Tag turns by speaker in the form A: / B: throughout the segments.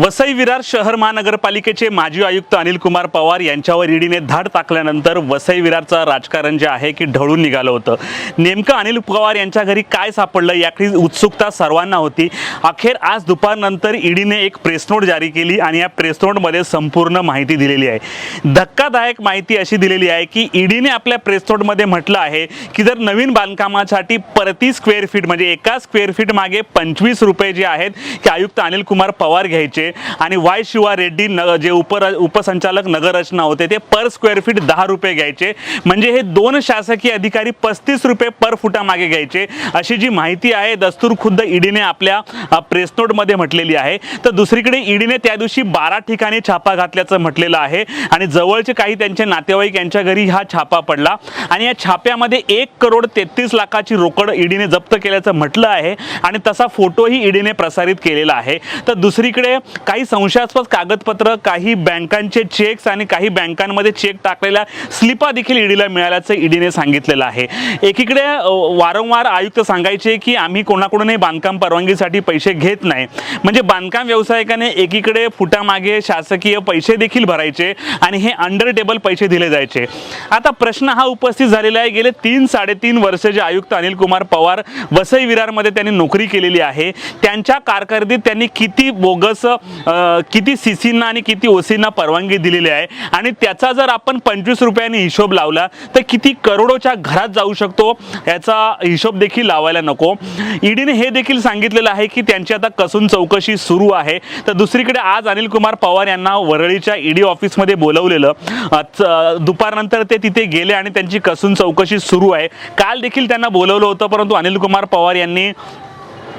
A: वसई विरार शहर महानगरपालिकेचे माजी आयुक्त अनिल कुमार पवार यांच्यावर ईडीने धाड टाकल्यानंतर वसई विरारचं राजकारण जे आहे की ढळून निघालं होतं. नेमकं अनिल पवार यांच्या घरी काय सापडलं याकडे उत्सुकता सर्वांना होती. अखेर आज दुपारनंतर ईडीने एक प्रेस नोट जारी केली आणि या प्रेस नोटमध्ये संपूर्ण माहिती दिलेली आहे. धक्कादायक माहिती अशी दिलेली आहे की ईडीने आपल्या प्रेस नोटमध्ये म्हटलं आहे की जर नवीन बांधकामासाठी प्रति स्क्वेअर फीट म्हणजे एका स्क्वेअर फीट मागे पंचवीस रुपये जे आहेत की आयुक्त अनिल कुमार पवार घ्यायचे आणि वाय शिवा रेड्डी न जे उपर उपसंचालक नगररचना होते ते पर स्क्वेअर फीट दहा रुपये घ्यायचे. म्हणजे हे दोन शासकीय अधिकारी पस्तीस रुपये पर फुटामागे घ्यायचे. अशी जी माहिती आहे दस्तूर खुद्द ईडीने आपल्या प्रेस नोटमध्ये म्हटलेली आहे. तर दुसरीकडे ईडीने त्या दिवशी बारा ठिकाणी छापा घातल्याचं म्हटलेलं आहे. आणि जवळचे काही त्यांचे नातेवाईक यांच्या घरी हा छापा पडला. आणि या छाप्यामध्ये एक करोड तेहतीस लाखाची रोकड ईडीने जप्त केल्याचं म्हटलं आहे. आणि तसा फोटोही ईडीने प्रसारित केलेला आहे. तर दुसरीकडे काही संशयास्पद कागदपत्र काही बँकांचे चेक्स आणि काही बँकांमध्ये चेक टाकलेल्या स्लिपा देखील ईडीला मिळाल्याचं ईडीने सांगितलेलं आहे. एकीकडे वारंवार आयुक्त सांगायचे की आम्ही कोणाकडूनही बांधकाम परवानगीसाठी पैसे घेत नाही. म्हणजे बांधकाम व्यावसायिकाने एकीकडे फुटामागे शासकीय पैसे देखील भरायचे आणि हे अंडर टेबल पैसे दिले जायचे. आता प्रश्न हा उपस्थित झालेला आहे. गेले तीन साडेतीन वर्ष जे आयुक्त अनिल कुमार पवार वसई विरारमध्ये त्यांनी नोकरी केलेली आहे. त्यांच्या कारकिर्दीत त्यांनी किती बोगस किती सी सींना आणि किती ओसींना परवानगी दिलेली आहे. आणि त्याचा जर आपण पंचवीस रुपयांनी हिशोब लावला तर किती करोडोच्या घरात जाऊ शकतो? याचा हिशोब देखील लावायला नको. ईडीने हे देखील सांगितलेलं आहे की त्यांची आता कसून चौकशी सुरू आहे. तर दुसरीकडे आज अनिल कुमार पवार यांना वरळीच्या ईडी ऑफिसमध्ये बोलवलेलं. दुपारनंतर ते तिथे गेले आणि त्यांची कसून चौकशी सुरू आहे. काल देखील त्यांना बोलवलं होतं परंतु अनिल कुमार पवार यांनी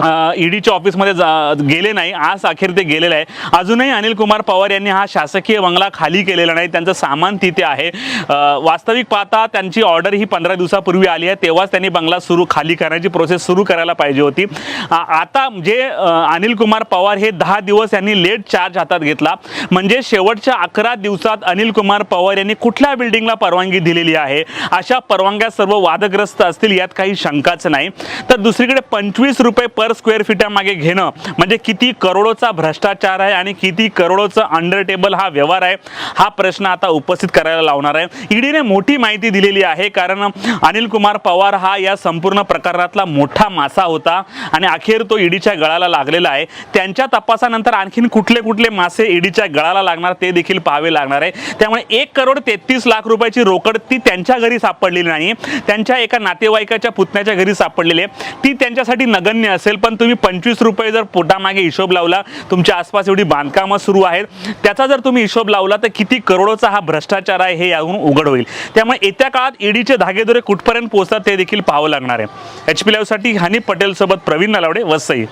A: ईडीच्या ऑफिसमध्ये जा गेले नाही. आज अखेर ते गेलेलं आहे. अजूनही अनिल कुमार पवार यांनी हा शासकीय बंगला खाली केलेला नाही. त्यांचं सामान तिथे आहे. वास्तविक पाहता त्यांची ऑर्डर ही पंधरा दिवसापूर्वी आली आहे. तेव्हाच त्यांनी बंगला सुरू खाली करण्याची प्रोसेस सुरू करायला पाहिजे होती. आता जे अनिल कुमार पवार हे दहा दिवस यांनी लेट चार्ज हातात घेतला. म्हणजे शेवटच्या अकरा दिवसात अनिल कुमार पवार यांनी कुठल्या बिल्डिंगला परवानगी दिलेली आहे? अशा परवानग्या सर्व वादग्रस्त असतील यात काही शंकाच नाही. तर दुसरीकडे पंचवीस रुपये पर स्क्वेअर फीटामागे घेणं म्हणजे किती करोडोचा भ्रष्टाचार आहे आणि किती करोडोचा अंडर टेबल हा व्यवहार आहे हा प्रश्न आता उपस्थित करायला लावणार आहे. ईडीने मोठी माहिती दिलेली आहे कारण अनिल कुमार पवार हा या संपूर्ण प्रकारातला मोठा मासा होता आणि अखेर तो ईडीच्या गळाला लागलेला आहे. त्यांच्या तपासानंतर आणखीन कुठले कुठले मासे ईडीच्या गळाला लागणार ते देखील पाहावे लागणार आहे. त्यामुळे एक करोड तेहतीस लाख रुपयाची रोकड ती त्यांच्या घरी सापडलेली नाही. त्यांच्या एका नातेवाईकाच्या पुतण्याच्या घरी सापडलेली आहे. ती त्यांच्यासाठी नगण्य असेल. पण तुम्ही पंचवीस रुपये जर पोटामागे हिशोब लावला तुमच्या आसपास एवढी बांधकामं सुरू आहेत. त्याचा जर तुम्ही हिशोब लावला तर किती करोडोचा हा भ्रष्टाचार आहे हे यावरून उघड होईल. त्यामुळे येत्या काळात ईडीचे धागेदोरे कुठपर्यंत पोहोचतात ते देखील पाहावं लागणार आहे. एच पी लाईव्हसाठी हनी पटेलसोबत प्रवीण नलावडे वसई.